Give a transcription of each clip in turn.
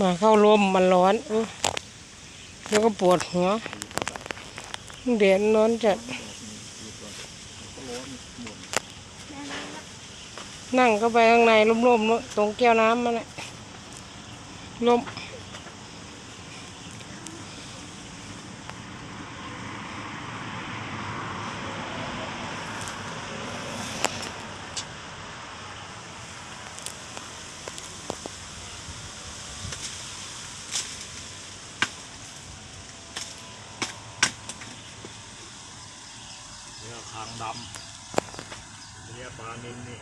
มาเข้าลมมันร้อนอแล้วก็ปวดหัวเดือดร้อนจัดนั่งเข้าไปข้างในร่มๆเนอะตรงแก้วน้ำมันแหละลม เนี่ยคางดำเนี่ยปลานินนี่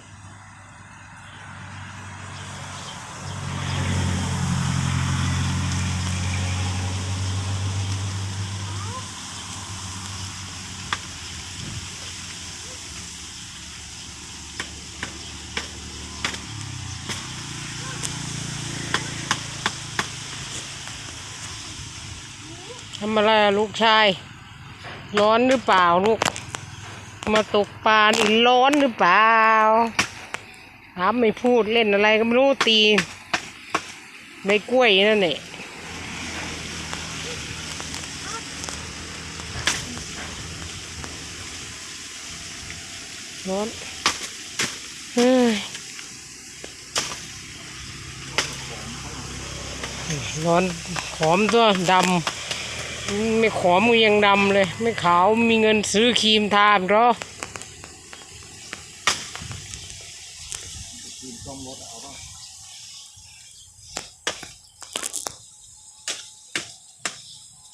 ทำอะไรลูกชาย ร้อนหรือเปล่าลูก มาตกปลานี่ร้อนหรือเปล่าถามไม่พูดเล่นอะไรก็ไม่รู้ตีใบกล้วยนั่นแหละร้อนเฮ้ยร้อนหอมตัวดำ ไม่ขอมือยังดำเลย ไม่ขาวมีเงินซื้อครีมทาหรอ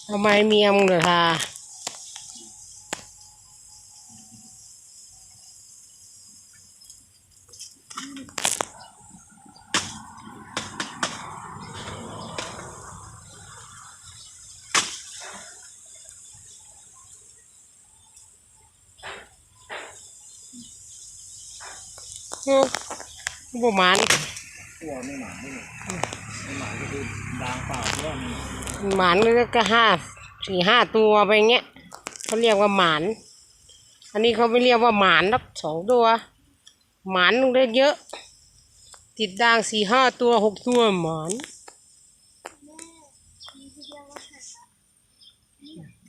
ทำไมเมียมึงเหรอทา บ่หมันกลัวไม่หมานไม่หมานก็คือดางเปล่าเพื่อนหมานก็ห้าสี่ห้าตัวไปเงี้ยเขาเรียกว่าหมาน อันนี้เขาไม่เรียกว่าหมานนักสองตัว หมานลงได้เยอะ ติดด่างสี่ห้าตัวหกตัวหมาน Yeah.